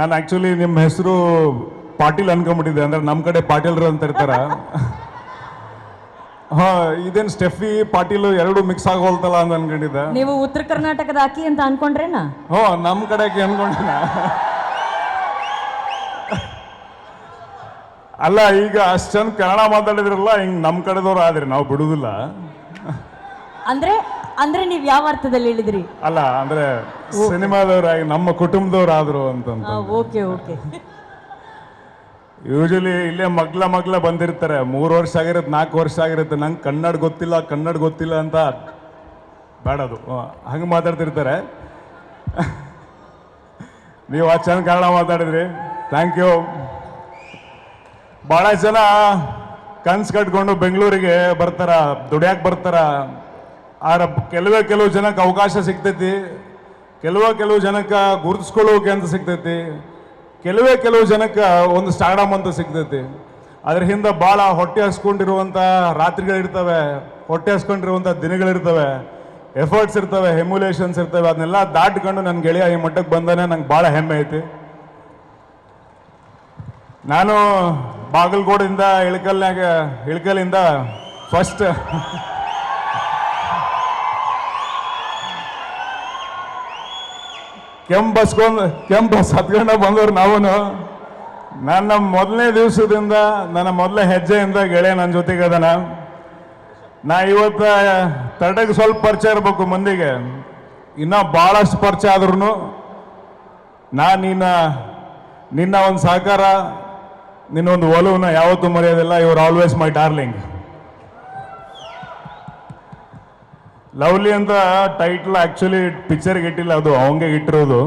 ನಾನು ಆ್ಯಕ್ಚುಲಿ ನಿಮ್ಮ ಹೆಸರು ಪಾಟೀಲ್ ಅನ್ಕೊಂಬಿಟ್ಟಿದ್ದೆ ಅಂದ್ರೆ ನಮ್ಮ ಕಡೆ ಪಾಟೀಲ್ರು ಅಂತ ಇರ್ತಾರ. ಹಾ ಇದೇನು ಸ್ಟೆಫಿ ಪಾಟೀಲ್ ಎರಡು ಮಿಕ್ಸ್ ಆಗೋಲ್ತಲ್ಲ ಅಂತ ಅನ್ಕೊಂಡಿದ್ದೆ. ನೀವು ಉತ್ತರ ಕರ್ನಾಟಕದ ಅಕ್ಕಿ ಅಂತ ಅನ್ಕೊಂಡ್ರೇನಾ? ಹೋ ನಮ್ಮ ಕಡೆಗೆ ಅನ್ಕೊಂಡಿನ ಅಲ್ಲ ಈಗ ಅಷ್ಟು ಚಂದ ಕನ್ನಡ ಮಾತಾಡಿದ್ರಲ್ಲ ಹಿಂಗೆ ನಮ್ಮ ಕಡೆದವ್ರು ಆದ್ರೆ ನಾವು ಬಿಡುದಿಲ್ಲ. ಅಂದ್ರೆ ಅಂದ್ರೆ ನೀವು ಯಾವ ಅರ್ಥದಲ್ಲಿ ಹೇಳಿದ್ರಿ? ಅಲ್ಲ ಅಂದ್ರೆ ಸಿನಿಮಾದವರಾಗಿ ನಮ್ಮ ಕುಟುಂಬದವ್ರು ಆದ್ರು ಅಂತಂತ ಓಕೆ ಓಕೆ. ಯೂಶಲಿ ಇಲ್ಲೇ ಮಗ್ಲ ಮಗ್ಲ ಬಂದಿರ್ತಾರೆ. ಮೂರು ವರ್ಷ ಆಗಿರುತ್ತೆ ನಾಲ್ಕು ವರ್ಷ ಆಗಿರುತ್ತೆ. ನಂಗೆ ಕನ್ನಡ ಗೊತ್ತಿಲ್ಲ ಕನ್ನಡ ಗೊತ್ತಿಲ್ಲ ಅಂತ ಬೇಡದು. ಹಂಗೆ ಮಾತಾಡ್ತಿರ್ತಾರೆ. ನೀವು ಆ ಚಂದ ಕನ್ನಡ ಮಾತಾಡಿದ್ರಿ. ಥ್ಯಾಂಕ್ ಯು ಭಾಳ ಜನ ಕನ್ಸು ಕಟ್ಕೊಂಡು ಬೆಂಗಳೂರಿಗೆ ಬರ್ತಾರ ದುಡಿಯಾಕೆ ಬರ್ತಾರ. ಆರ ಕೆಲವೇ ಕೆಲವು ಜನಕ್ಕೆ ಅವಕಾಶ ಸಿಗ್ತೈತಿ. ಕೆಲವೇ ಕೆಲವು ಜನಕ್ಕೆ ಗುರುತಿಸ್ಕೊಳ್ಳೋಕೆ ಅಂತ ಸಿಗ್ತೈತಿ. ಕೆಲವೇ ಕೆಲವು ಜನಕ್ಕೆ ಒಂದು ಸ್ಟಾರ್ಡಮ್ ಅಂತ ಸಿಗ್ತೈತಿ. ಅದ್ರ ಹಿಂದೆ ಭಾಳ ಹೊಟ್ಟೆ ಹಸ್ಕೊಂಡಿರುವಂಥ ರಾತ್ರಿಗಳಿರ್ತವೆ, ಹೊಟ್ಟೆ ಹಸ್ಕೊಂಡಿರುವಂಥ ದಿನಗಳಿರ್ತವೆ ಎಫರ್ಟ್ಸ್ ಇರ್ತವೆ ಹೆಮ್ಯುಲೇಷನ್ಸ್ ಇರ್ತವೆ, ಅದನ್ನೆಲ್ಲ ದಾಟ್ಕೊಂಡು ನನ್ನ ಗೆಳೆಯ ಈ ಮಟ್ಟಕ್ಕೆ ಬಂದಾನೆ, ನಂಗೆ ಭಾಳ ಹೆಮ್ಮೆ ಐತಿ. ನಾನು ಬಾಗಲಕೋಡಿಂದ ಇಳಕಲ್ನಾಗ ಇಳಕಲ್ಲಿಂದ ಫಸ್ಟ್ ಕೆಂಪು ಬಸ್ಕೊಂಡು ಕೆಂಪು ಬಸ್ ಹತ್ಕೊಂಡ ಬಂದವ್ರು ನಾವು ನನ್ನ ಮೊದಲನೇ ದಿವಸದಿಂದ, ನನ್ನ ಮೊದಲ ಹೆಜ್ಜೆಯಿಂದ ಗೆಳೆಯ ನನ್ನ ಜೊತೆಗೆ ಅದನ ನಾ ಇವತ್ತು ತಡೆಗೆ ಸ್ವಲ್ಪ ಪರಿಚಯ ಇರಬೇಕು ಮಂದಿಗೆ. ಇನ್ನೂ ಭಾಳಷ್ಟು ಪರಿಚಯ ಆದ್ರೂ ನಾ ನಿನ್ನ ನಿನ್ನ ಒಂದು ಸಹಕಾರ ನಿನ್ನ ಒಂದು ಒಲವನ್ನ ಯಾವತ್ತೂ ಮರೆಯೋದಿಲ್ಲ. ಇವ್ರು ಆಲ್ವೇಸ್ ಮೈ ಡಾರ್ಲಿಂಗ್ ಲವ್ಲಿ ಅಂತ ಟೈಟ್ಲ್ ಆ್ಯಕ್ಚುಲಿ ಪಿಕ್ಚರ್ಗೆ ಇಟ್ಟಿಲ್ಲ, ಅದು ಅವಂಗೆ ಇಟ್ಟಿರೋದು.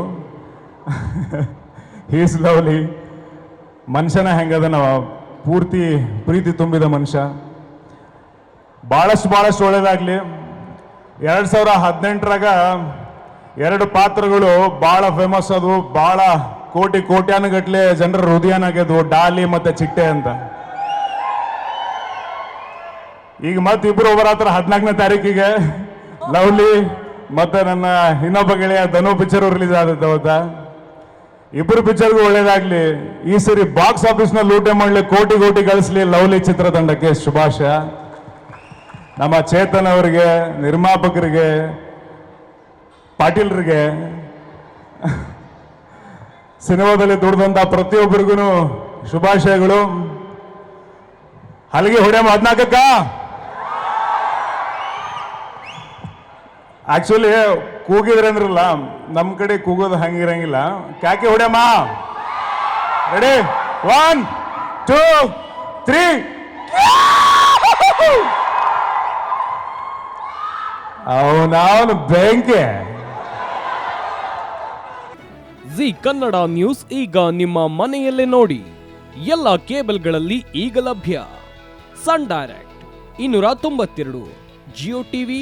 ಹೀಸ್ ಲವ್ಲಿ ಮನುಷ್ಯನ ಹೆಂಗದನ ಪೂರ್ತಿ ಪ್ರೀತಿ ತುಂಬಿದ ಮನುಷ್ಯ. ಭಾಳಷ್ಟು ಭಾಳಷ್ಟು ಒಳ್ಳೇದಾಗಲಿ. ಎರಡು ಸಾವಿರ ಹದಿನೆಂಟರಾಗ ಎರಡು ಪಾತ್ರಗಳು ಭಾಳ ಫೇಮಸ್ ಅದು ಭಾಳ ಕೋಟಿ ಕೋಟ್ಯಾನುಗಟ್ಲೆ ಜನರ ಹೃದಯನಾಗ್ಯದು ಡಾಲಿ ಮತ್ತೆ ಚಿಟ್ಟೆ ಅಂತ. ಈಗ ಮತ್ತೆ ಒಬ್ಬರ ಹತ್ರ ಹದಿನಾಲ್ಕನೇ ತಾರೀಕಿಗೆ ಲವ್ಲಿ ಮತ್ತು ನನ್ನ ಇನ್ನೊಬ್ಬ ಗೆಳೆಯ ಧನು ಪಿಕ್ಚರ್ ರಿಲೀಸ್ ಆದ ಅವತ್ತ. ಇಬ್ಬರು ಪಿಕ್ಚರ್ಗೂ ಒಳ್ಳೇದಾಗ್ಲಿ. ಈ ಸರಿ ಬಾಕ್ಸ್ ಆಫೀಸ್ನ ಲೂಟೆ ಮಾಡಲಿ, ಕೋಟಿ ಕೋಟಿ ಗಳಿಸ್ಲಿ ಲವ್ಲಿ ಚಿತ್ರತಂಡಕ್ಕೆ ಶುಭಾಶಯ. ನಮ್ಮ ಚೇತನ್ ಅವರಿಗೆ, ನಿರ್ಮಾಪಕರಿಗೆ, ಪಾಟೀಲ್ರಿಗೆ, ಸಿನಿಮಾದಲ್ಲಿ ದುಡ್ದಂತ ಪ್ರತಿಯೊಬ್ಬರಿಗೂ ಶುಭಾಶಯಗಳು. ಅಲ್ಲಿಗೆ ಹೊಡೆಯ ಹದ್ನಾಲ್ಕಕ್ಕ ಆಕ್ಚುಲಿ ಕೂಗಿದ್ರೆ ಅಂದ್ರಲ್ಲ ನಮ್ಮ ಕಡೆ ಕೂಗೋದು ಹಂಗಿರಂಗಿಲ್ಲ ಕ್ಯಾಕೆ ಹೊಡ್ಯಮ್ಮ? ರೆಡಿ ಒನ್ ಟೂ ತ್ರೀ ಅವನವನು ಬೆಂಕಿ. ಜಿ ಕನ್ನಡ ನ್ಯೂಸ್ ಈಗ ನಿಮ್ಮ ಮನೆಯಲ್ಲೇ ನೋಡಿ. ಎಲ್ಲ ಕೇಬಲ್ಗಳಲ್ಲಿ ಈಗ ಲಭ್ಯ. ಸನ್ ಡೈರೆಕ್ಟ್, ಇನ್ನೂರ ತೊಂಬತ್ತೆರಡು, ಜಿಯೋ ಟಿವಿ.